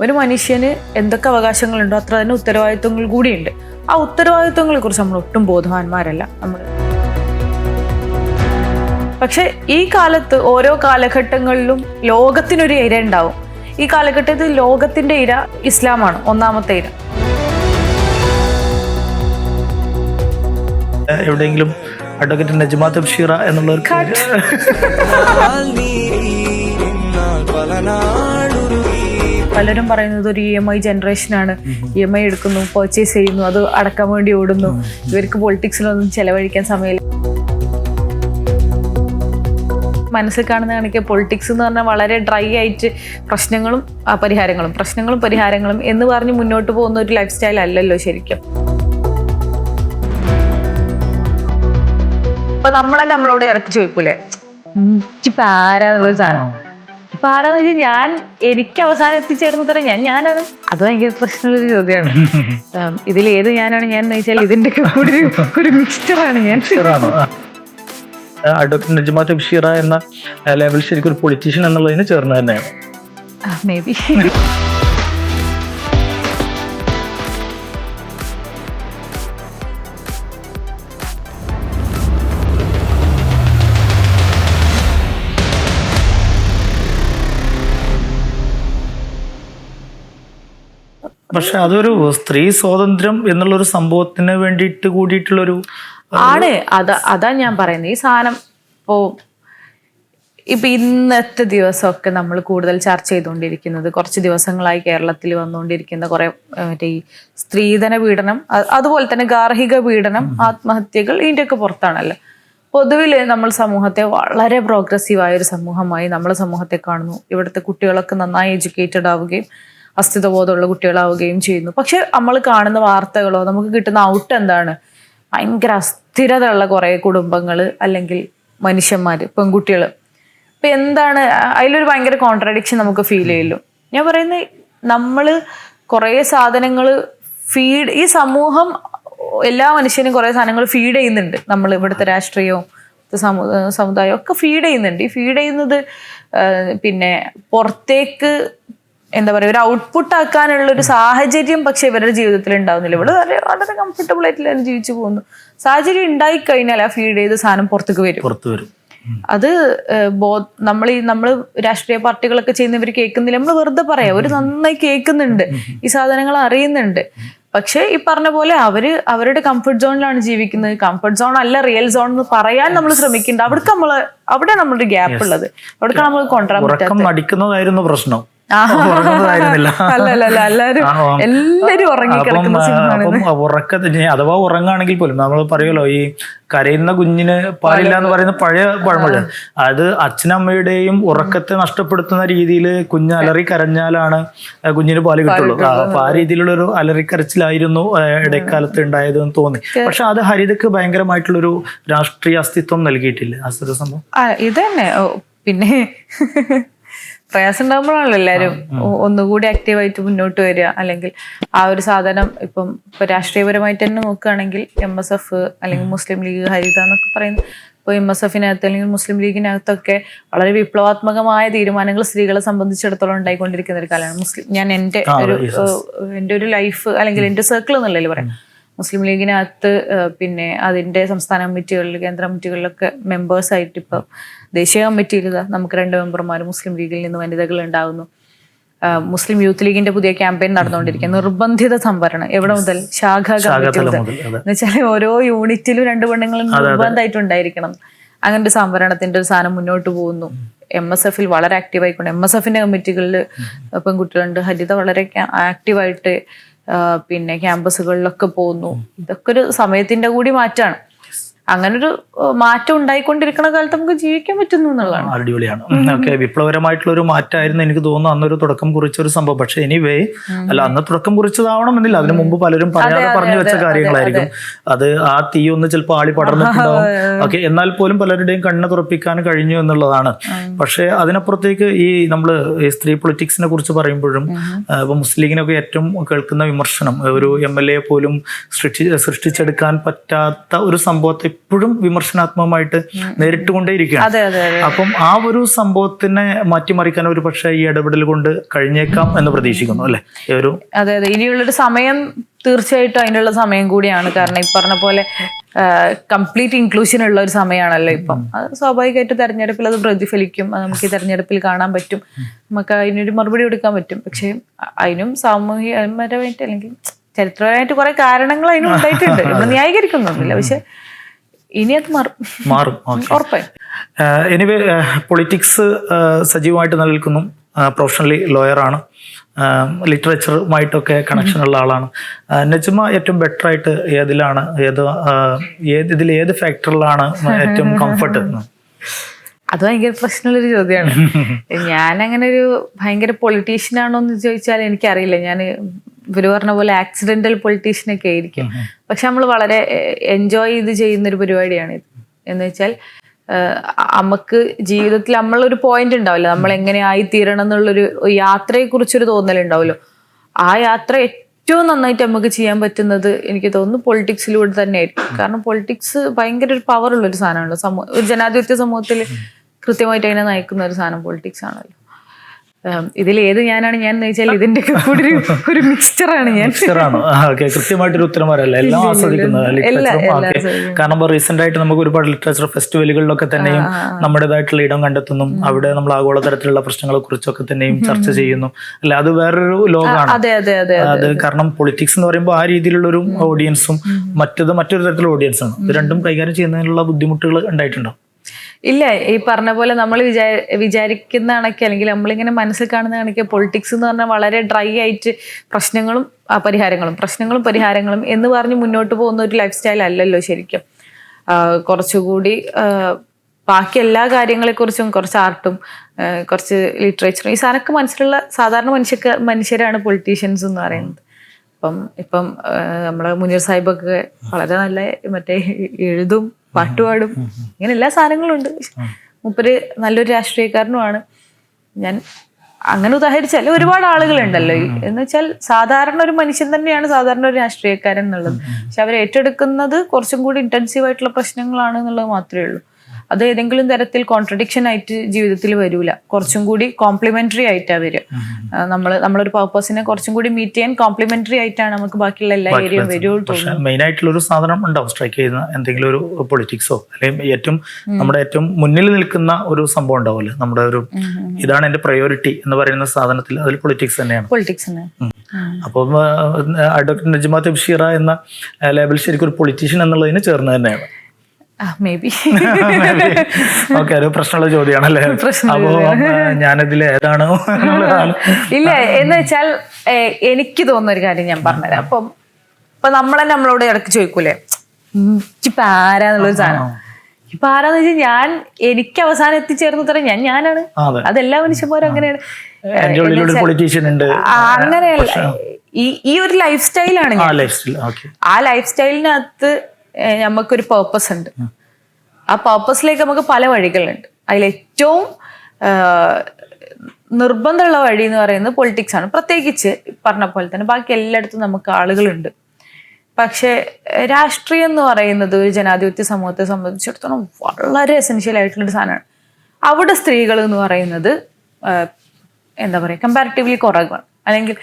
ഒരു മനുഷ്യന് എന്തൊക്കെ അവകാശങ്ങളുണ്ടോ അത്ര തന്നെ ഉത്തരവാദിത്വങ്ങൾ കൂടിയുണ്ട്. ആ ഉത്തരവാദിത്വങ്ങളെ കുറിച്ച് നമ്മൾ ഒട്ടും ബോധവാന്മാരല്ല. നമ്മൾ പക്ഷെ ഈ കാലത്ത് ഓരോ കാലഘട്ടങ്ങളിലും ലോകത്തിനൊരു ഇര ഉണ്ടാവും. ഈ കാലഘട്ടത്തിൽ ലോകത്തിന്റെ ഇര ഇസ്ലാമാണ് ഒന്നാമത്തെ ഇര. എവിടെയെങ്കിലും അഡ്വക്കേറ്റ് നജ്മാ തബ്ഷീറ എന്നുള്ള പലരും പറയുന്നത് ഒരു ഇ എം ഐ ജനറേഷനാണ് ഇ എം ഐ എടുക്കുന്നു പർച്ചേസ് ചെയ്യുന്നു അത് അടക്കാൻ വേണ്ടി ഓടുന്നു. ഇവർക്ക് പൊളിറ്റിക്സിലൊന്നും ചെലവഴിക്കാൻ സമയമില്ല. മനസ്സിൽ കാണുന്ന കണക്ക് പൊളിറ്റിക്സ് എന്ന് പറഞ്ഞാൽ വളരെ ഡ്രൈ ആയിട്ട് പ്രശ്നങ്ങളും പരിഹാരങ്ങളും പ്രശ്നങ്ങളും പരിഹാരങ്ങളും എന്ന് പറഞ്ഞ് മുന്നോട്ട് പോകുന്ന ഒരു ലൈഫ് സ്റ്റൈൽ അല്ലല്ലോ ശരിക്കും. ഇപ്പൊ നമ്മളെ നമ്മളോട് ഇറക്കി ചോദിക്കൂലേ? സാധനം? വെച്ചാൽ ഞാൻ എനിക്ക് അവസാനം എത്തിച്ചേർന്ന തരം ഞാൻ ഞാനാണ്. അത് ഭയങ്കര പ്രശ്നമുള്ളൊരു ചോദ്യമാണ് ഇതിൽ ഏത് ഞാനാണ് ഞാൻ എന്ന് വെച്ചാൽ ഇതിന്റെ കൂടി ഒരു- മിക്സ്ചറാണ് ഞാൻ. ഡോക്ടർ തബ്ഷീറ എന്ന ലെവൽ ശരിക്കും ഒരു പൊളിറ്റീഷ്യൻ എന്നുള്ളതിന് ചേർന്ന് തന്നെയാണ്. മേ ബി പക്ഷെ അതൊരു സ്ത്രീ സ്വാതന്ത്ര്യം എന്നുള്ള ഒരു സംഭവത്തിന് വേണ്ടിയിട്ട് കൂടിയിട്ടുള്ളൊരു ആണ്. അതാ അതാ ഞാൻ പറയുന്നത് ഈ സാധനം ഇപ്പോ ഇപ്പൊ ഇന്നത്തെ ദിവസമൊക്കെ നമ്മൾ കൂടുതൽ ചർച്ച ചെയ്തുകൊണ്ടിരിക്കുന്നത് കുറച്ച് ദിവസങ്ങളായി കേരളത്തിൽ വന്നുകൊണ്ടിരിക്കുന്ന കുറെ മറ്റേ ഈ സ്ത്രീധന പീഡനം അതുപോലെ തന്നെ ഗാർഹിക പീഡനം ആത്മഹത്യകൾ ഇതിന്റെയൊക്കെ പുറത്താണല്ലോ? പൊതുവിൽ നമ്മൾ സമൂഹത്തെ വളരെ പ്രോഗ്രസീവായ ഒരു സമൂഹമായി നമ്മളെ സമൂഹത്തെ കാണുന്നു. ഇവിടുത്തെ കുട്ടികളൊക്കെ നന്നായി എഡ്യൂക്കേറ്റഡ് ആവുകയും അസ്ഥിതബോധമുള്ള കുട്ടികളാവുകയും ചെയ്യുന്നു. പക്ഷെ നമ്മൾ കാണുന്ന വാർത്തകളോ നമുക്ക് കിട്ടുന്ന ഔട്ട് എന്താണ്? ഭയങ്കര അസ്ഥിരതയുള്ള കുറേ കുടുംബങ്ങൾ അല്ലെങ്കിൽ മനുഷ്യന്മാർ പെൺകുട്ടികൾ ഇപ്പൊ എന്താണ് അതിലൊരു ഭയങ്കര കോൺട്രഡിക്ഷൻ നമുക്ക് ഫീൽ ചെയ്യല്ലോ ഞാൻ പറയുന്നത് നമ്മൾ കുറേ സാധനങ്ങൾ ഫീഡ് ഈ സമൂഹം എല്ലാ മനുഷ്യനും കുറേ സാധനങ്ങൾ ഫീഡ് ചെയ്യുന്നുണ്ട്. നമ്മൾ ഇവിടുത്തെ രാഷ്ട്രീയവും സമു സമുദായവും ഒക്കെ ഫീഡ് ചെയ്യുന്നുണ്ട്. ഈ ഫീഡ് ചെയ്യുന്നത് പിന്നെ പുറത്തേക്ക് എന്താ പറയുക ഒരു ഔട്ട്പുട്ട് ആക്കാനുള്ള ഒരു സാഹചര്യം പക്ഷെ ഇവരുടെ ജീവിതത്തിൽ ഉണ്ടാവുന്നില്ല ഇവൾ വളരെ കംഫർട്ടബിൾ ആയിട്ട് ജീവിച്ചു പോകുന്നു. സാഹചര്യം ഉണ്ടായി കഴിഞ്ഞാൽ ആ ഫീഡ് ചെയ്ത സാധനം പുറത്തേക്ക് വരും. പുറത്തു വരും. അത് ബോ നമ്മൾ ഈ നമ്മൾ രാഷ്ട്രീയ പാർട്ടികളൊക്കെ ചെയ്യുന്നവർ കേൾക്കുന്നില്ല. നമ്മൾ വെറുതെ പറയാം അവർ നന്നായി കേൾക്കുന്നുണ്ട്. ഈ സാധനങ്ങൾ അറിയുന്നുണ്ട്. പക്ഷേ ഈ പറഞ്ഞ പോലെ അവർ അവരുടെ കംഫർട്ട് സോണിലാണ് ജീവിക്കുന്നത്. കംഫർട്ട് സോൺ അല്ല റിയൽ സോൺ എന്ന് പറയാൻ നമ്മൾ ശ്രമിക്കുന്നുണ്ട്. അവിടെ നമ്മൾ അവിടെ നമ്മളൊരു ഗ്യാപ്പ് ഉള്ളത്. അവിടെ നമ്മൾ കൊണ്ടുവരാൻ നടിക്കുന്നതായിരുന്നു പ്രശ്നം. ഉറക്കത്തിന് അഥവാ ഉറങ്ങാണെങ്കിൽ പോലും നമ്മൾ പറയുമല്ലോ ഈ കരയുന്ന കുഞ്ഞിന് പാലില്ല എന്ന് പറയുന്ന പഴയ പഴമൊഴി. അത് അച്ഛനമ്മയുടെയും ഉറക്കത്തെ നഷ്ടപ്പെടുത്തുന്ന രീതിയിൽ കുഞ്ഞ് അലറി കരഞ്ഞാലാണ് കുഞ്ഞിന് പാൽ കിട്ടുള്ളൂ. അപ്പൊ ആ രീതിയിലുള്ള ഒരു അലറിക്കരച്ചിലായിരുന്നു ഇടക്കാലത്ത് ഉണ്ടായത് എന്ന് തോന്നി. പക്ഷെ അത് ഹരിതക്ക് ഭയങ്കരമായിട്ടുള്ളൊരു രാഷ്ട്രീയ അസ്തിത്വം നൽകിയിട്ടില്ല. അസുര സംഭവം. ഇത് തന്നെ പിന്നെ പ്രയാസം ഉണ്ടാകുമ്പോഴാണല്ലോ എല്ലാവരും ഒന്നുകൂടി ആക്റ്റീവായിട്ട് മുന്നോട്ട് വരിക. അല്ലെങ്കിൽ ആ ഒരു സാധനം ഇപ്പം ഇപ്പൊ രാഷ്ട്രീയപരമായിട്ട് തന്നെ നോക്കുകയാണെങ്കിൽ എം എസ് എഫ് അല്ലെങ്കിൽ മുസ്ലിം ലീഗ് ഹരിത എന്നൊക്കെ പറയുന്ന ഇപ്പോൾ എം എസ് എഫിനകത്ത് അല്ലെങ്കിൽ മുസ്ലിം ലീഗിനകത്തൊക്കെ വളരെ വിപ്ലവാത്മകമായ തീരുമാനങ്ങൾ സ്ത്രീകളെ സംബന്ധിച്ചിടത്തോളം ഉണ്ടായിക്കൊണ്ടിരിക്കുന്ന ഒരു കാലമാണ്. മുസ്ലിം ഞാൻ എന്റെ ഒരു എന്റെ ഒരു ലൈഫ് അല്ലെങ്കിൽ എന്റെ സർക്കിൾ എന്നുള്ളതിൽ പറയാം മുസ്ലിം ലീഗിനകത്ത് പിന്നെ അതിന്റെ സംസ്ഥാന കമ്മിറ്റികളിൽ കേന്ദ്ര കമ്മിറ്റികളിലൊക്കെ മെമ്പേഴ്സ് ആയിട്ട് ഇപ്പം ദേശീയ കമ്മിറ്റിയിൽ നമുക്ക് രണ്ട് മെമ്പർമാർ മുസ്ലിം ലീഗിൽ നിന്ന് വനിതകൾ ഉണ്ടാകുന്നു മുസ്ലിം യൂത്ത് ലീഗിന്റെ പുതിയ ക്യാമ്പയിൻ നടന്നുകൊണ്ടിരിക്കുക നിർബന്ധിത സംവരണം എവിടെ മുതൽ? ശാഖ കമ്മിറ്റി മുതൽ. മുതൽ എന്ന് വെച്ചാൽ ഓരോ യൂണിറ്റിലും രണ്ട് പെണ്ണുങ്ങളും നിർബന്ധമായിട്ടുണ്ടായിരിക്കണം അങ്ങനെ ഒരു സംവരണത്തിന്റെ ഒരു സാധനം മുന്നോട്ട് പോകുന്നു. എം എസ് എഫിൽ വളരെ ആക്റ്റീവ് ആയിക്കൊണ്ട് എം എസ് എഫിന്റെ കമ്മിറ്റികളിൽ പെൺകുട്ടികളുണ്ട്. ഹരിത വളരെ ആക്റ്റീവായിട്ട് പിന്നെ ക്യാമ്പസുകളിലൊക്കെ പോകുന്നു. ഇതൊക്കെ ഒരു സമയത്തിന്റെ കൂടി മാറ്റാണ്. അങ്ങനെ ഒരു മാറ്റം ഉണ്ടായിക്കൊണ്ടിരിക്കുന്ന കാലത്ത് നമുക്ക് ജീവിക്കാൻ പറ്റുന്നു എന്നുള്ളതാണ്. അടിപൊളിയാണ്. ഓക്കെ വിപ്ലവകരമായിട്ടുള്ള ഒരു മാറ്റമായിരുന്നു എനിക്ക് തോന്നുന്നു. അന്നൊരു തുടക്കം കുറിച്ച ഒരു സംഭവം. പക്ഷെ എനിവേ അല്ല അന്ന് തുടക്കം കുറിച്ചതാവണം എന്നില്ല അതിനു മുമ്പ് പലരും പറയാതെ പറഞ്ഞു വെച്ച കാര്യങ്ങളായിരിക്കും. അത്. ആ തീ ഒന്ന് ചിലപ്പോൾ ആളി പടർന്നിട്ടുണ്ടാവും. ഓക്കെ എന്നാൽ പോലും പലരുടെയും കണ്ണ് തുറപ്പിക്കാൻ കഴിഞ്ഞു എന്നുള്ളതാണ്. പക്ഷെ അതിനപ്പുറത്തേക്ക് ഈ നമ്മൾ സ്ത്രീ പൊളിറ്റിക്സിനെ കുറിച്ച് പറയുമ്പോഴും ഇപ്പൊ മുസ്ലിം ലീഗിനൊക്കെ ഏറ്റവും കേൾക്കുന്ന വിമർശനം ഒരു എം എൽ എ പോലും സൃഷ്ടി സൃഷ്ടിച്ചെടുക്കാൻ പറ്റാത്ത ഒരു സംഭവത്തെ എപ്പോഴും വിമർശനാത്മകമായിട്ട് നേരിട്ടുകൊണ്ടേയിരിക്കുകയാണ്. അപ്പം ആ ഒരു സംഭവത്തിനെ മാറ്റിമറിക്കാൻ ഒരു പക്ഷേ ഈ ഇടപെടൽ കൊണ്ട് കഴിഞ്ഞേക്കാം എന്ന് പ്രതീക്ഷിക്കുന്നു അല്ലെ? ഒരു അതെ അതെ. ഇനിയുള്ളൊരു സമയം തീർച്ചയായിട്ടും അതിനുള്ള സമയം കൂടിയാണ്. കാരണം ഈ പറഞ്ഞ പോലെ കംപ്ലീറ്റ് ഇൻക്ലൂഷൻ ഉള്ള ഒരു സമയമാണല്ലോ ഇപ്പം. അത് സ്വാഭാവികമായിട്ട് തെരഞ്ഞെടുപ്പിൽ അത് പ്രതിഫലിക്കും. അത് നമുക്ക് ഈ തെരഞ്ഞെടുപ്പിൽ കാണാൻ പറ്റും. നമുക്ക് അതിനൊരു മറുപടി കൊടുക്കാൻ പറ്റും. പക്ഷേ അതിനും സാമൂഹികപരമായിട്ട് അല്ലെങ്കിൽ ചരിത്രപരമായിട്ട് കുറെ കാരണങ്ങൾ അതിനും ഉണ്ടായിട്ടുണ്ട്. നമ്മൾ ന്യായീകരിക്കുന്നൊന്നുമില്ല. പക്ഷെ ഇനി അത് മാറും. മാറും ഉറപ്പായി. എനിവേ പൊളിറ്റിക്സ് സജീവമായിട്ട് നിലനിൽക്കുന്നു. പ്രൊഫഷണലി ലോയറാണ്. ലിറ്ററേച്ചറുമായിട്ടൊക്കെ കണക്ഷൻ ഉള്ള ആളാണ് നജുമ ഏറ്റവും ബെറ്റർ ആയിട്ട് ഏതിലാണ് ഏത് ഏത് ഇതിൽ ഏത് ഫാക്ടറിലാണ് ഏറ്റവും കംഫർട്ട് അത് ഭയങ്കര പ്രശ്നമുള്ളൊരു ചോദ്യമാണ്. ഞാൻ അങ്ങനെ ഒരു ഭയങ്കര പൊളിറ്റീഷ്യൻ ആണോ എന്ന് ചോദിച്ചാൽ എനിക്കറിയില്ല. ഞാൻ ഇവർ പറഞ്ഞ പോലെ ആക്സിഡന്റൽ പൊളിറ്റീഷ്യൻ ഒക്കെ ആയിരിക്കും. പക്ഷെ നമ്മൾ വളരെ എൻജോയ് ചെയ്ത് ചെയ്യുന്ന ഒരു പരിപാടിയാണ് ഇത്. എന്ന് വെച്ചാൽ നമുക്ക് ജീവിതത്തിൽ നമ്മളൊരു പോയിന്റ് ഉണ്ടാവില്ല. നമ്മൾ എങ്ങനെ ആയി തീരണം എന്നുള്ളൊരു യാത്രയെ കുറിച്ചൊരു തോന്നലുണ്ടാവുമല്ലോ. ആ യാത്ര ഏറ്റവും നന്നായിട്ട് നമുക്ക് ചെയ്യാൻ പറ്റുന്നത് എനിക്ക് തോന്നുന്നു പൊളിറ്റിക്സിലൂടെ തന്നെയായിരിക്കും. കാരണം പൊളിറ്റിക്സ് ഭയങ്കര ഒരു പവർ ഉള്ള ഒരു സാധനമാണല്ലോ. സമൂഹ ഒരു ജനാധിപത്യ സമൂഹത്തിൽ കൃത്യമായിട്ട് അതിനെ നയിക്കുന്ന ഒരു സാധനം പൊളിറ്റിക്സ് ആണല്ലോ. ഇതിൽ ഏത് ഞാനാണ് ഞാൻ എന്ന് വെച്ചാൽ ഇതിന്റെ കൂടെ ഒരു ഒരു മിക്സ്ചറാണ് ഞാൻ. ഓക്കെ കൃത്യമായിട്ടൊരു ഉത്തരം വരല്ല എല്ലാം ആസ്വദിക്കുന്നത്. കാരണം റീസെന്റ് ആയിട്ട് നമുക്ക് ഒരുപാട് ലിറ്ററേച്ചർ ഫെസ്റ്റിവലുകളിലൊക്കെ തന്നെയും നമ്മുടേതായിട്ടുള്ള ഇടം കണ്ടെത്തുന്നു. അവിടെ നമ്മൾ ആഗോളതരത്തിലുള്ള പ്രശ്നങ്ങളെ കുറിച്ചൊക്കെ തന്നെയും ചർച്ച ചെയ്യുന്നു. അല്ല അത് വേറൊരു ലോകമാണ് അത് കാരണം പൊളിറ്റിക്സ് എന്ന് പറയുമ്പോൾ ആ രീതിയിലുള്ള ഒരു ഓഡിയൻസും മറ്റത് മറ്റൊരു തരത്തിലുള്ള ഓഡിയൻസാണ് ഇത് രണ്ടും കൈകാര്യം ചെയ്യുന്നതിനുള്ള ബുദ്ധിമുട്ടുകൾ ഉണ്ടായിട്ടുണ്ടോ ഇല്ല ഈ പറഞ്ഞ പോലെ നമ്മൾ വിചാ വിചാരിക്കുന്ന കണക്കെ അല്ലെങ്കിൽ നമ്മളിങ്ങനെ മനസ്സിൽ കാണുന്ന കണക്കെ പൊളിറ്റിക്സ് എന്ന് പറഞ്ഞാൽ വളരെ ഡ്രൈ ആയിട്ട് പ്രശ്നങ്ങളും പരിഹാരങ്ങളും പ്രശ്നങ്ങളും പരിഹാരങ്ങളും എന്ന് പറഞ്ഞ് മുന്നോട്ട് പോകുന്ന ഒരു ലൈഫ് സ്റ്റൈൽ അല്ലല്ലോ ശരിക്കും. കുറച്ചുകൂടി ബാക്കി എല്ലാ കാര്യങ്ങളെക്കുറിച്ചും കുറച്ച് ആർട്ടും കുറച്ച് ലിറ്ററേച്ചറും ഈ സാധനമൊക്കെ മനസ്സിലുള്ള സാധാരണ മനുഷ്യക്ക് മനുഷ്യരാണ് പൊളിറ്റീഷ്യൻസ് എന്ന് പറയുന്നത്. അപ്പം ഇപ്പം നമ്മളെ മുനീർ സാഹിബൊക്കെ വളരെ നല്ല മറ്റേ എഴുതും പാട്ടുപാടും. ഇങ്ങനെ എല്ലാ സാധനങ്ങളും ഉണ്ട്. മൂപ്പര് നല്ലൊരു രാഷ്ട്രീയക്കാരനുമാണ്. ഞാൻ അങ്ങനെ ഉദാഹരിച്ചാൽ ഒരുപാട് ആളുകളുണ്ടല്ലോ. എന്ന് വെച്ചാൽ സാധാരണ ഒരു മനുഷ്യൻ തന്നെയാണ് സാധാരണ ഒരു രാഷ്ട്രീയക്കാരൻ എന്നുള്ളത്. പക്ഷെ അവർ ഏറ്റെടുക്കുന്നത് കുറച്ചും കൂടി ഇന്റൻസീവ് ആയിട്ടുള്ള പ്രശ്നങ്ങളാണ് എന്നുള്ളത് മാത്രമേ ഉള്ളൂ. അത് ഏതെങ്കിലും തരത്തിൽ കോൺട്രഡിക്ഷൻ ആയിട്ട് ജീവിതത്തിൽ വരില്ല കുറച്ചും കൂടി കോംപ്ലിമെന്ററി ആയിട്ടാണ് വരിക. നമ്മൾ നമ്മളൊരു പർപ്പസിനെ കുറച്ചും കൂടി മീറ്റ് ചെയ്യാൻ കോംപ്ലിമെന്ററി ആയിട്ടാണ് നമുക്ക് ബാക്കിയുള്ള എല്ലാ ഏരിയയും വരുള്ളൂ മെയിൻ ആയിട്ടുള്ള ഒരു സാധനം ഉണ്ടാവും സ്ട്രൈക്ക് ചെയ്യുന്ന എന്തെങ്കിലും ഒരു പൊളിറ്റിക്സോ അല്ലെങ്കിൽ ഏറ്റവും നമ്മുടെ ഏറ്റവും മുന്നിൽ നിൽക്കുന്ന ഒരു സംഭവം ഉണ്ടാവില്ല നമ്മുടെ ഒരു ഇതാണ് എന്റെ പ്രയോറിറ്റി എന്ന് പറയുന്ന സാധനത്തിൽ അതിൽ പൊളിറ്റിക്സ് തന്നെയാണ്. പൊളിറ്റിക്സ് തന്നെ. അപ്പം അഡ്വക്കേറ്റ് നജ്മാ ബഷീറ എന്ന ലേബൽ ശരിക്കും ഒരു പൊളിറ്റീഷ്യൻ എന്നുള്ളതിന് ചേർന്ന് തന്നെയാണ്. മേ ബി ഓക്കെ ഒരു പ്രശ്നമുള്ള ചോദ്യമാണല്ലേ? അപ്പോ ഞാനതിൽ ഏതാണ്? ഇല്ല എന്ന് വെച്ചാൽ എനിക്ക് തോന്നുന്ന ഒരു കാര്യം ഞാൻ പറഞ്ഞുതരാം. അപ്പം ഇപ്പൊ നമ്മളെ നമ്മളോട് ഇടയ്ക്ക് ചോദിക്കൂലേ? ഇപ്പൊ ആരാന്നുള്ളൊരു സാധനം. ഇപ്പൊ ആരാന്ന് വെച്ചാൽ ഞാൻ എനിക്ക് അവസാനം എത്തിച്ചേർന്ന് തരാം ഞാൻ ഞാനാണ്. അതെല്ലാ മനുഷ്യന്മാരും അങ്ങനെയാണ്. അങ്ങനെയല്ല. ഈ ഈ ഒരു ലൈഫ് സ്റ്റൈലാണ് ആ ലൈഫ് സ്റ്റൈലിനകത്ത് നമുക്കൊരു പേർപ്പസ് ഉണ്ട്. ആ. പേർപ്പസിലേക്ക് നമുക്ക് പല വഴികളുണ്ട്. അതിൽ ഏറ്റവും നിർബന്ധമുള്ള വഴി എന്ന് പറയുന്നത് പൊളിറ്റിക്സ് ആണ്. പ്രത്യേകിച്ച് പറഞ്ഞ പോലെ തന്നെ ബാക്കി എല്ലായിടത്തും നമുക്ക് ആളുകളുണ്ട്. പക്ഷേ രാഷ്ട്രീയം എന്ന് പറയുന്നത് ഒരു ജനാധിപത്യ സമൂഹത്തെ സംബന്ധിച്ചിടത്തോളം വളരെ എസെൻഷ്യൽ ആയിട്ടുള്ളൊരു സാധനമാണ്. അവിടെ സ്ത്രീകൾ എന്ന് പറയുന്നത് എന്താ പറയുക കമ്പാരിറ്റീവ്ലി കുറവാണ്. അല്ലെങ്കിൽ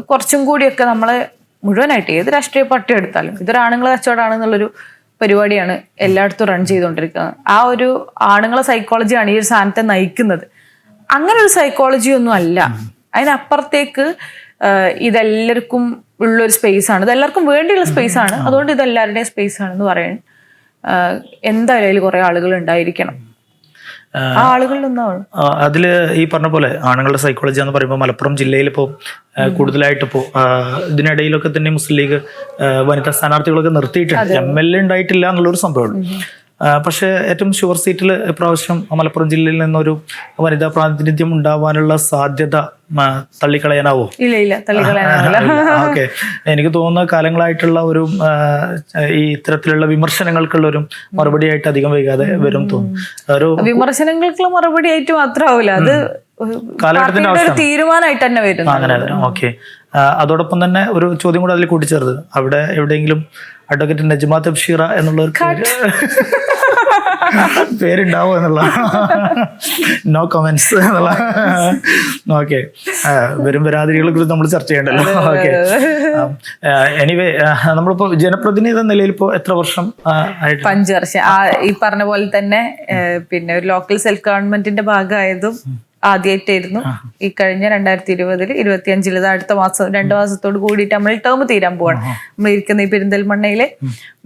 കുറച്ചും കൂടിയൊക്കെ നമ്മളെ മുഴുവനായിട്ട് ഏത് രാഷ്ട്രീയ പാർട്ടി എടുത്താലും ഇതൊരു ആണുങ്ങളെ കച്ചവടമാണെന്നുള്ളൊരു പരിപാടിയാണ് എല്ലായിടത്തും റൺ ചെയ്തുകൊണ്ടിരിക്കുന്നത്. ആ ഒരു ആണുങ്ങളെ സൈക്കോളജിയാണ് ഈ ഒരു സാധനത്തെ നയിക്കുന്നത്. അങ്ങനെ ഒരു സൈക്കോളജി ഒന്നും അല്ല. അതിനപ്പുറത്തേക്ക് ഇതെല്ലാവർക്കും ഉള്ളൊരു സ്പേസ് ആണ്. ഇതെല്ലാവർക്കും വേണ്ടിയുള്ള സ്പേസ് ആണ്. അതുകൊണ്ട് ഇതെല്ലാവരുടെയും സ്പേസ് ആണെന്ന് പറയാൻ എന്തായാലും കുറെ ആളുകൾ ഉണ്ടായിരിക്കണം. അതിൽ ഈ പറഞ്ഞ പോലെ ആണുങ്ങളുടെ സൈക്കോളജി എന്ന് പറയുമ്പോൾ മലപ്പുറം ജില്ലയിൽ ഇപ്പോൾ കൂടുതലായിട്ട് ഇപ്പോൾ ഇതിനിടയിലൊക്കെ തന്നെ മുസ്ലിം ലീഗ് വനിതാ സ്ഥാനാർത്ഥികളൊക്കെ നിർത്തിയിട്ടുണ്ട്. എം എൽ എ ഉണ്ടായിട്ടില്ല എന്നുള്ളൊരു സംഭവമുള്ളൂ പക്ഷേ ഏറ്റവും ഷുവർ സീറ്റിൽ ഇപ്രാവശ്യം മലപ്പുറം ജില്ലയിൽ നിന്നൊരു വനിതാ പ്രാതിനിധ്യം ഉണ്ടാവാനുള്ള സാധ്യത തള്ളിക്കളയാനാവോ? ഇല്ല ഇല്ല തള്ളിക്കളയാനാവില്ല. ഓക്കെ. എനിക്ക് തോന്നുന്ന കാലങ്ങളായിട്ടുള്ള ഒരു ഈ ഇത്തരത്തിലുള്ള വിമർശനങ്ങൾക്കുള്ള ഒരു മറുപടി ആയിട്ട് അധികം വൈകാതെ വരും തോന്നുന്നു. ഒരു വിമർശനങ്ങൾക്കുള്ള മറുപടി ആയിട്ട് മാത്രമാവില്ല. അത് കാലഘട്ടത്തിന്റെ തീരുമാനമായിട്ട് തന്നെ വരും അങ്ങനെ ഓക്കെ. അതോടൊപ്പം തന്നെ ഒരു ചോദ്യം കൂടെ അതിൽ കൂട്ടിച്ചേർത്ത് അവിടെ എവിടെയെങ്കിലും അഡ്വക്കേറ്റ് നജ്മ തബ്ഷീറ എന്നുള്ള ഒരു പേര് പേരുണ്ടാവും എന്നുള്ള നോ കമന്റ്സ് എന്നുള്ള ഓക്കെ വരും വരാതിരികളെ കുറിച്ച് നമ്മൾ ചർച്ച ചെയ്യണ്ടല്ലോ. ഓക്കെ എനിവേ നമ്മളിപ്പോ ജനപ്രതിനിധി എന്ന നിലയിൽ ഇപ്പോ എത്ര വർഷം ആയിട്ട് അഞ്ച് വർഷം. ഈ പറഞ്ഞ പോലെ തന്നെ പിന്നെ ഒരു ലോക്കൽ സെൽഫ് ഗവൺമെന്റിന്റെ ഭാഗമായതും ആദ്യമായിട്ടായിരുന്നു ഈ കഴിഞ്ഞ രണ്ടായിരത്തി ഇരുപതിൽ ഇരുപത്തി അഞ്ചിൽ അടുത്ത മാസം രണ്ട് മാസത്തോട് കൂടിയിട്ട് നമ്മൾ ടേം തീരാൻ പോവാണ്. നമ്മൾ ഇരിക്കുന്ന ഈ പെരിന്തൽമണ്ണയിലെ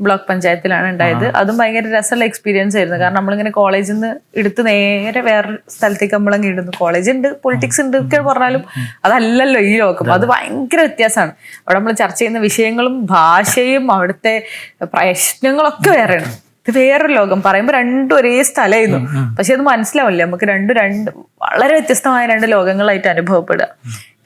ബ്ലോക്ക് പഞ്ചായത്തിലാണ് ഉണ്ടായത്. അതും ഭയങ്കര രസമുള്ള എക്സ്പീരിയൻസ് ആയിരുന്നു. കാരണം നമ്മളിങ്ങനെ കോളേജിൽ നിന്ന് എടുത്ത് നേരെ വേറെ സ്ഥലത്തേക്ക് നമ്മളങ്ങ് ഇടുന്നു. കോളേജ് ഉണ്ട് പൊളിറ്റിക്സ് ഉണ്ട് ഒക്കെ പറഞ്ഞാലും അതല്ലല്ലോ ഈ ലോകം. അത് ഭയങ്കര വ്യത്യാസമാണ്. അവിടെ നമ്മൾ ചർച്ച ചെയ്യുന്ന വിഷയങ്ങളും ഭാഷയും അവിടുത്തെ പ്രശ്നങ്ങളൊക്കെ വേറെയാണ്. ഇത് വേറൊരു ലോകം. പറയുമ്പോൾ രണ്ടും ഒരേ സ്ഥലമായിരുന്നു പക്ഷെ അത് മനസ്സിലാവില്ല. നമുക്ക് രണ്ടും രണ്ട് വളരെ വ്യത്യസ്തമായ രണ്ട് ലോകങ്ങളായിട്ട് അനുഭവപ്പെടുക.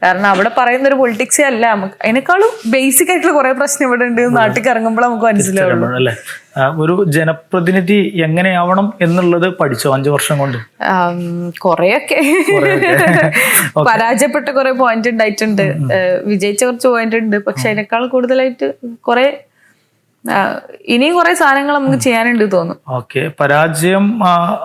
കാരണം അവിടെ പറയുന്ന ഒരു പൊളിറ്റിക്സേ അല്ല. നമുക്ക് അതിനേക്കാളും ബേസിക് ആയിട്ടുള്ള കുറെ പ്രശ്നം ഇവിടെ ഉണ്ട് നാട്ടിൽ ഇറങ്ങുമ്പോൾ നമുക്ക് മനസ്സിലാവുള്ളൂ. അല്ലേ? ഒരു ജനപ്രതിനിധി എങ്ങനെയാവണം എന്നുള്ളത് പഠിച്ചോ അഞ്ചു വർഷം കൊണ്ട്? കുറെയൊക്കെ. പരാജയപ്പെട്ട കുറെ പോയിന്റ് ഉണ്ടായിട്ടുണ്ട്. വിജയിച്ച കുറച്ച് പോയിന്റ് ഉണ്ട്. പക്ഷെ അതിനേക്കാൾ കൂടുതലായിട്ട് കുറെ ഇനിയും കുറെ സാധനങ്ങൾ നമുക്ക് ചെയ്യാനുണ്ട് തോന്നും ഓക്കെ പരാജയം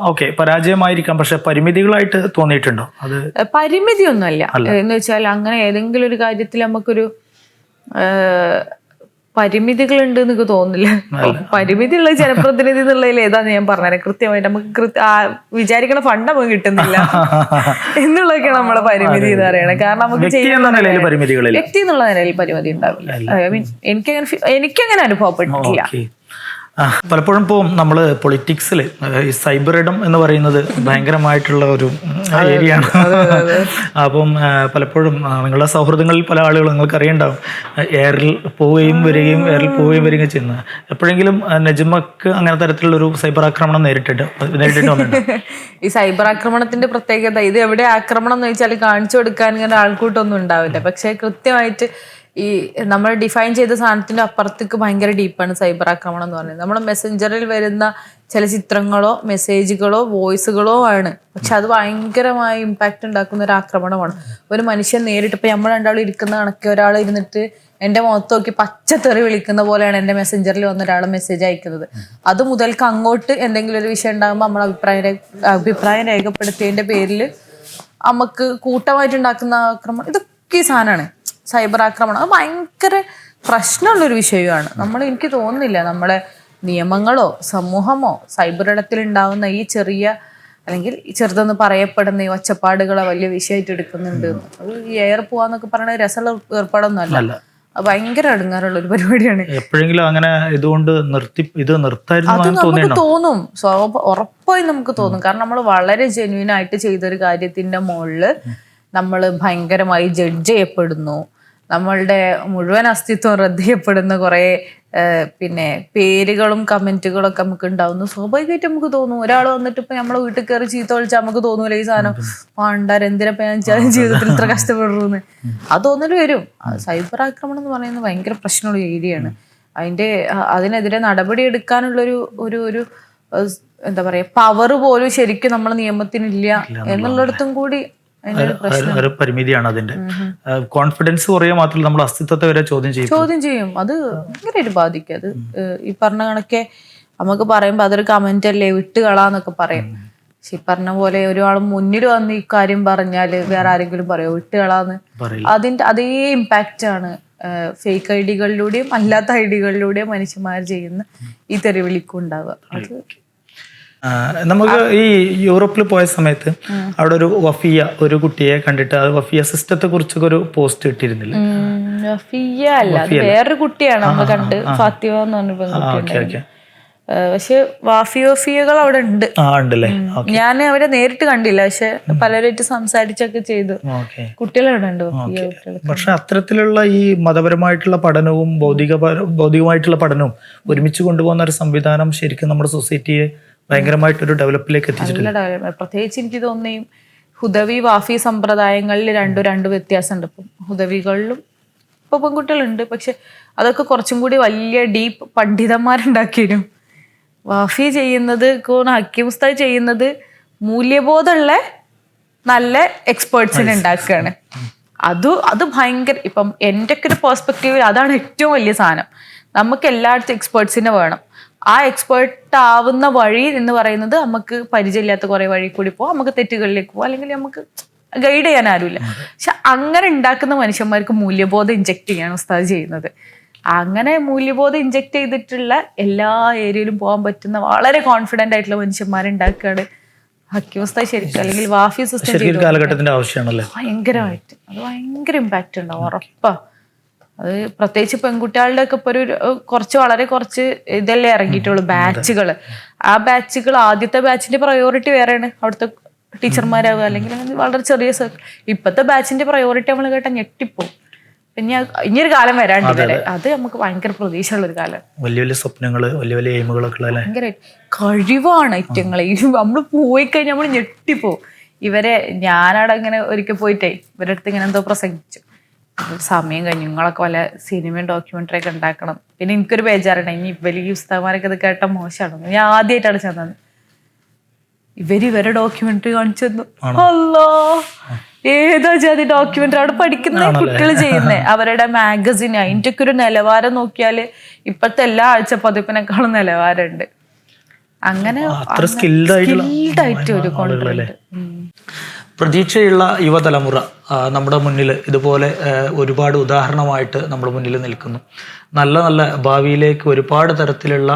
ഓക്കെ പരാജയമായിരിക്കാം പക്ഷെ പരിമിതികളായിട്ട് തോന്നിയിട്ടുണ്ടോ? അത് പരിമിതിയൊന്നുമല്ല. എന്ന് വെച്ചാൽ അങ്ങനെ ഏതെങ്കിലും ഒരു കാര്യത്തിൽ നമുക്കൊരു ഏഹ് എന്ന് ഉണ്ട് എനിക്ക് തോന്നുന്നില്ല. പരിമിതിയുള്ള ജനപ്രതിനിധി എന്നുള്ളതിൽ ഏതാന്ന് ഞാൻ പറഞ്ഞത് കൃത്യമായിട്ട് നമുക്ക് കൃത്യ- വിചാരിക്കണ ഫണ്ട് നമുക്ക് കിട്ടുന്നില്ല. എന്നുള്ളതൊക്കെയാണ് നമ്മളെ പരിമിതി എന്ന് പറയുന്നത്. കാരണം നമുക്ക് വ്യക്തി എന്നുള്ള നിലയിൽ പരിമിതി ഉണ്ടാവില്ല. ഐ മീൻ എനിക്കങ്ങനെ എനിക്കങ്ങനെ അനുഭവപ്പെട്ടിട്ടില്ല. പലപ്പോഴും ഇപ്പോൾ നമ്മൾ പൊളിറ്റിക്സിൽ ഈ സൈബർ ഇടം എന്ന് പറയുന്നത് ഭയങ്കരമായിട്ടുള്ള ഒരു ഏരിയ ആണ്. അപ്പം പലപ്പോഴും നിങ്ങളുടെ സൗഹൃദങ്ങളിൽ പല ആളുകളും നിങ്ങൾക്ക് അറിയണ്ടാവും. എയറിൽ പോവുകയും വരികയും എയറിൽ പോവുകയും വരികയും ചെയ്യുന്നത് എപ്പോഴെങ്കിലും നജ്മക്ക് അങ്ങനെ തരത്തിലുള്ള ഒരു സൈബർ ആക്രമണം നേരിട്ടിട്ട് നേരിട്ടിട്ട് വന്നിട്ടുണ്ട്? ഈ സൈബർ ആക്രമണത്തിന്റെ പ്രത്യേകത ഇത് എവിടെ ആക്രമണം എന്ന് വെച്ചാൽ കാണിച്ചു കൊടുക്കാൻ ഇങ്ങനെ ആൾക്കൂട്ടൊന്നും ഉണ്ടാവില്ല. പക്ഷെ കൃത്യമായിട്ട് ഈ നമ്മൾ ഡിഫൈൻ ചെയ്ത സാധനത്തിന്റെ അപ്പുറത്തേക്ക് ഭയങ്കര ഡീപ്പാണ് സൈബർ ആക്രമണം എന്ന് പറയുന്നത്. നമ്മുടെ മെസ്സഞ്ചറിൽ വരുന്ന ചില ചിത്രങ്ങളോ മെസ്സേജുകളോ വോയിസുകളോ ആണ്. പക്ഷെ അത് ഭയങ്കരമായ ഇമ്പാക്റ്റ് ഉണ്ടാക്കുന്ന ഒരു ആക്രമണമാണ്. ഒരു മനുഷ്യൻ നേരിട്ട് ഇപ്പൊ നമ്മൾ രണ്ടാളും ഇരിക്കുന്ന കണക്ക് ഒരാൾ ഇരുന്നിട്ട് എന്റെ മുഖത്ത് നോക്കി പച്ചത്തെറി വിളിക്കുന്ന പോലെയാണ് എന്റെ മെസ്സഞ്ചറിൽ വന്ന ഒരാൾ മെസ്സേജ് അയക്കുന്നത്. അത് മുതൽക്ക് അങ്ങോട്ട് എന്തെങ്കിലും ഒരു വിഷയം ഉണ്ടാകുമ്പോൾ നമ്മൾ അഭിപ്രായം അഭിപ്രായം രേഖപ്പെടുത്തിയതിന്റെ പേരിൽ നമുക്ക് കൂട്ടമായിട്ട് ഉണ്ടാക്കുന്ന ആക്രമണം ഇതൊക്കെ സാധനമാണ്. സൈബർ ആക്രമണം. അത് ഭയങ്കര പ്രശ്നമുള്ളൊരു വിഷയമാണ്. നമ്മൾ എനിക്ക് തോന്നുന്നില്ല നമ്മളെ നിയമങ്ങളോ സമൂഹമോ സൈബർ ഇടത്തിൽ ഉണ്ടാവുന്ന ഈ ചെറിയ അല്ലെങ്കിൽ ചെറുതെന്ന് പറയപ്പെടുന്ന ഈ ഒച്ചപ്പാടുകളെ വലിയ വിഷയമായിട്ട് എടുക്കുന്നുണ്ട്. അത് ഈ എയർ പോവാന്നൊക്കെ പറയുന്നത് രസമുള്ള ഏർപ്പാടൊന്നും അല്ല. അത് ഭയങ്കര അടുങ്ങാറുള്ള ഒരു പരിപാടിയാണ്. എപ്പോഴെങ്കിലും അങ്ങനെ ഇതുകൊണ്ട് നിർത്തി ഇത് നിർത്തായിരുന്നു നമുക്ക് തോന്നും. ഉറപ്പായി നമുക്ക് തോന്നും. കാരണം നമ്മൾ വളരെ ജെന്യൂൻ ആയിട്ട് ചെയ്തൊരു കാര്യത്തിന്റെ മുകളിൽ നമ്മൾ ഭയങ്കരമായി ജഡ്ജ് ചെയ്യപ്പെടുന്നു. നമ്മളുടെ മുഴുവൻ അസ്തിത്വം റദ്ദ് ചെയ്യപ്പെടുന്ന കുറെ പിന്നെ പേരുകളും കമന്റുകളും ഒക്കെ നമുക്ക് ഉണ്ടാവുന്നു. സ്വാഭാവികമായിട്ട് നമുക്ക് തോന്നും ഒരാൾ വന്നിട്ട് ഇപ്പൊ നമ്മളെ വീട്ടിൽ കയറി ചീത്ത വിളിച്ചാൽ നമുക്ക് തോന്നൂല ഈ സാധനം? പാണ്ടാർ എന്തിനാ ഞാൻ ജീവിതത്തിൽ ഇത്ര കഷ്ടപ്പെടുന്നു അത് തോന്നൽ വരും. സൈബർ ആക്രമണം എന്ന് പറയുന്നത് ഭയങ്കര പ്രശ്നമുള്ള ഏരിയയാണ് അതിന്റെ അതിനെതിരെ നടപടി എടുക്കാനുള്ളൊരു ഒരു ഒരു എന്താ പറയാ പവർ പോലും ശരിക്കും നമ്മളെ നിയമത്തിനില്ല എന്നുള്ളിടത്തും കൂടി ഒരു പരിമിതിയാണ് അതിന്റെ കോൺഫിഡൻസ് കുറയുക മാത്രമല്ല നമ്മൾ അസ്തിത്വത്തെ വരെ ചോദ്യം ചെയ്യും ചോദ്യം ചെയ്യും. അത് ഭയങ്കരമായിട്ട് ബാധിക്കും. അത് ഈ പറഞ്ഞ കണക്കെ നമുക്ക് പറയുമ്പോ അതൊരു കമന്റ് അല്ലേ? വിട്ടുകളാന്നൊക്കെ പറയും. പക്ഷെ ഈ പറഞ്ഞ പോലെ ഒരാൾ മുന്നിൽ വന്ന് ഈ കാര്യം പറഞ്ഞാൽ വേറെ ആരെങ്കിലും പറയോ? വിട്ടുകളാന്ന് കളാന്ന്. അതിന്റെ അതേ ഇമ്പാക്റ്റ് ആണ് ഫേക്ക് ഐ ഡികളിലൂടെയും അല്ലാത്ത ഐ ഡികളിലൂടെയും മനുഷ്യന്മാർ ചെയ്യുന്ന ഈ തെരുവിളിക്കും ഉണ്ടാവുക. അത് നമുക്ക് ഈ യൂറോപ്പിൽ പോയ സമയത്ത് അവിടെ ഒരു വഫിയ ഒരു കുട്ടിയെ കണ്ടിട്ട് ആ വഫിയ സിസ്റ്റത്തെ കുറിച്ചൊക്കെ ഒരു പോസ്റ്റ് ഇട്ടിരുന്നില്ല? വഫിയ അല്ല അത് വേറൊരു കുട്ടിയാണ് നമ്മൾ കണ്ട് ഫാത്തിമ എന്ന് പറഞ്ഞ പെൺകുട്ടി പക്ഷെ വാഫിയോഫിയകൾ അവിടെ ഉണ്ട്. ഞാൻ അവരെ നേരിട്ട് കണ്ടില്ല പക്ഷെ പലരായിട്ട് സംസാരിച്ചൊക്കെ ചെയ്തു. കുട്ടികളുണ്ട് കുട്ടികളവിടെ ഉണ്ട് പക്ഷെ അത്തരത്തിലുള്ള ഈ മതപരമായിട്ടുള്ള പഠനവും ഭൗതിക ഭൗതികമായിട്ടുള്ള പഠനവും ഒരുമിച്ച് കൊണ്ടുപോകുന്ന ഒരു സംവിധാനം ശരിക്കും നമ്മുടെ സൊസൈറ്റിയെ ഭയങ്കരമായിട്ടൊരു ഡെവലപ്പിലേക്ക് എത്തിച്ചിട്ടുണ്ട്. പ്രത്യേകിച്ച് എനിക്ക് തോന്നി ഹുദവി വാഫി സമ്പ്രദായങ്ങളിൽ രണ്ടും രണ്ട് വ്യത്യാസമുണ്ട്. ഇപ്പം ഹുദവികളിലും ഇപ്പൊ പെൺകുട്ടികളുണ്ട്. പക്ഷെ അതൊക്കെ കുറച്ചും കൂടി വലിയ ഡീപ്പ് പണ്ഡിതന്മാരുണ്ടാക്കിയിരുന്നു വാഫി ചെയ്യുന്നത് ഹക്കീം ഉസ്താദ് ചെയ്യുന്നത് മൂല്യബോധമുള്ള നല്ല എക്സ്പേർട്സിനെ ഉണ്ടാക്കുകയാണ്. അത് അത് ഭയങ്കര ഇപ്പം എന്റെ ഒക്കെ ഒരു പെർസ്പെക്റ്റീവിൽ അതാണ് ഏറ്റവും വലിയ സാധനം. നമുക്ക് എല്ലായിടത്തും എക്സ്പേർട്സിനെ വേണം. ആ എക്സ്പേർട്ട് ആവുന്ന വഴി എന്ന് പറയുന്നത് നമുക്ക് പരിചയമില്ലാത്ത കുറെ വഴി കൂടി പോവാം. നമുക്ക് തെറ്റുകളിലേക്ക് പോവാം. അല്ലെങ്കിൽ നമുക്ക് ഗൈഡ് ചെയ്യാൻ ആരുമില്ല. പക്ഷെ അങ്ങനെ ഉണ്ടാക്കുന്ന മനുഷ്യന്മാർക്ക് മൂല്യബോധം ഇഞ്ചെക്ട് ചെയ്യാണ് ഉസ്താദ് ചെയ്യുന്നത്. അങ്ങനെ മൂല്യബോധം ഇഞ്ചെക്ട് ചെയ്തിട്ടുള്ള എല്ലാ ഏരിയയിലും പോകാൻ പറ്റുന്ന വളരെ കോൺഫിഡന്റ് ആയിട്ടുള്ള മനുഷ്യന്മാരുണ്ടാക്കുകയാണ് ഹക്കി ഉസ്താദ് ശരിക്കും. അല്ലെങ്കിൽ വാഫി സിസ്റ്റം കാലഘട്ടത്തിന്റെ ആവശ്യമാണല്ലേ? ഭയങ്കരമായിട്ട്. അത് ഭയങ്കര ഇമ്പാക്റ്റ് ഉണ്ടാവും. ഉറപ്പാ. അത് പ്രത്യേകിച്ച് പെൺകുട്ടികളുടെ ഒക്കെ ഇപ്പൊ ഒരു കുറച്ച് വളരെ കുറച്ച് ഇതല്ലേ ഇറങ്ങിയിട്ടുള്ളൂ ബാച്ചുകൾ ആ ബാച്ചുകൾ ആദ്യത്തെ ബാച്ചിന്റെ പ്രയോറിറ്റി വേറെയാണ്. അവിടുത്തെ ടീച്ചർമാരാവുക അല്ലെങ്കിൽ വളരെ ചെറിയ സർക്കിൾ ഇപ്പത്തെ ബാച്ചിന്റെ പ്രയോറിറ്റി നമ്മൾ കേട്ടാൽ ഞെട്ടിപ്പോ പിന്നെ ഇനിയൊരു കാലം വരാണ്ട് വരെ അത്. നമുക്ക് ഭയങ്കര പ്രതീക്ഷയുള്ള ഒരു കാലം. വലിയ വലിയ സ്വപ്നങ്ങൾ വലിയ വലിയ എയിമുകളൊക്കെ ഭയങ്കര കഴിവാണ് ഐറ്റങ്ങളെ. നമ്മൾ പോയി കഴിഞ്ഞാൽ നമ്മൾ ഞെട്ടിപ്പോ ഇവരെ ഞാനവിടെ ഇങ്ങനെ ഒരിക്കൽ പോയിട്ടേ ഇവരുടെ അടുത്ത് ഇങ്ങനെ എന്തോ പ്രസംഗിച്ചു. സമയം കഴിഞ്ഞു. നിങ്ങളൊക്കെ വല്ല സിനിമയും ഡോക്യുമെന്ററി ഒക്കെ ഉണ്ടാക്കണം. പിന്നെ എനിക്കൊരു ബേജാറുണ്ട്. ഇനി ഇവർ ഈ ഉസ്താമാരൊക്കെ ഇത് കേട്ട മോശമാണ്. ഞാൻ ആദ്യമായിട്ടാണ് ചെന്നത്. ഇവർ ഇവരെ ഡോക്യുമെന്ററി കാണിച്ചു തന്നു. അല്ലോ ഏതാ ജാതി ഡോക്യുമെന്ററി അവിടെ പഠിക്കുന്ന കുട്ടികൾ ചെയ്യുന്നേ. അവരുടെ മാഗസിൻ അതിന്റെ ഒക്കെ ഒരു നിലവാരം നോക്കിയാൽ ഇപ്പോഴത്തെ എല്ലാ ആഴ്ച പതിപ്പിനേക്കാളും നിലവാരമുണ്ട്. അങ്ങനെ സ്കിൽഡ് ആയിട്ട് ഒരു പ്രതീക്ഷയുള്ള യുവതലമുറ. നമ്മുടെ മുന്നിൽ ഇതുപോലെ ഒരുപാട് ഉദാഹരണമായിട്ട് നമ്മുടെ മുന്നിൽ നിൽക്കുന്നു. നല്ല നല്ല ഭാവിയിലേക്ക് ഒരുപാട് തരത്തിലുള്ള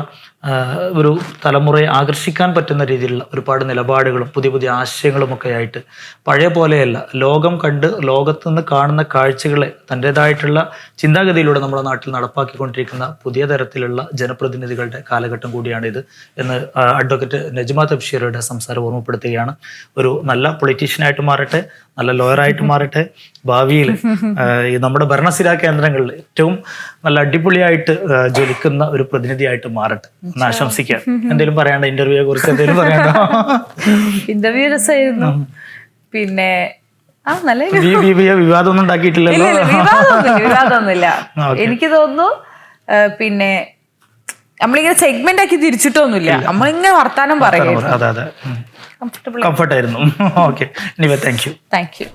ഒരു തലമുറയെ ആകർഷിക്കാൻ പറ്റുന്ന രീതിയിലുള്ള ഒരുപാട് നിലപാടുകളും പുതിയ പുതിയ ആശയങ്ങളും ഒക്കെ ആയിട്ട് പഴയ പോലെയല്ല ലോകം കണ്ട് ലോകത്ത് നിന്ന് കാണുന്ന കാഴ്ചകളെ തന്റെതായിട്ടുള്ള ചിന്താഗതിയിലൂടെ നമ്മുടെ നാട്ടിൽ നടപ്പാക്കിക്കൊണ്ടിരിക്കുന്ന പുതിയ തരത്തിലുള്ള ജനപ്രതിനിധികളുടെ കാലഘട്ടം കൂടിയാണിത് എന്ന് അഡ്വക്കേറ്റ് നജ്മ തബ്ഷീറയുടെ സംസാരം ഓർമ്മപ്പെടുത്തുകയാണ്. ഒരു നല്ല പൊളിറ്റീഷ്യനായിട്ട് മാറട്ടെ. നല്ല ലോയറായിട്ട് മാറട്ടെ ഭാവിയിൽ ഈ നമ്മുടെ ഭരണസിരാ കേന്ദ്രങ്ങളിൽ ഏറ്റവും നല്ല അടിപൊളിയായിട്ട് ജ്വലിക്കുന്ന ഒരു പ്രതിനിധിയായിട്ട് മാറട്ടെ. എന്ന് ആശംസിക്കാം. എന്തെങ്കിലും പറയാണ്ട ഇന്റർവ്യൂയെ കുറിച്ച് എന്തെങ്കിലും പറയാണ്ടോ ഇന്റർവ്യൂ രസമായിരുന്നു. പിന്നെ വിവാദമൊന്നും ഉണ്ടാക്കിയിട്ടില്ലല്ലോ. വിവാദമൊന്നുമില്ല എനിക്ക് തോന്നുന്നു പിന്നെ നമ്മളിങ്ങനെ സെഗ്മെന്റ് ആക്കി തിരിച്ചിട്ടൊന്നുമില്ല. നമ്മളിങ്ങനെ വർത്താനം പറയുന്നു comfortable കംഫർട്ടായിരുന്നു okay thank you thank you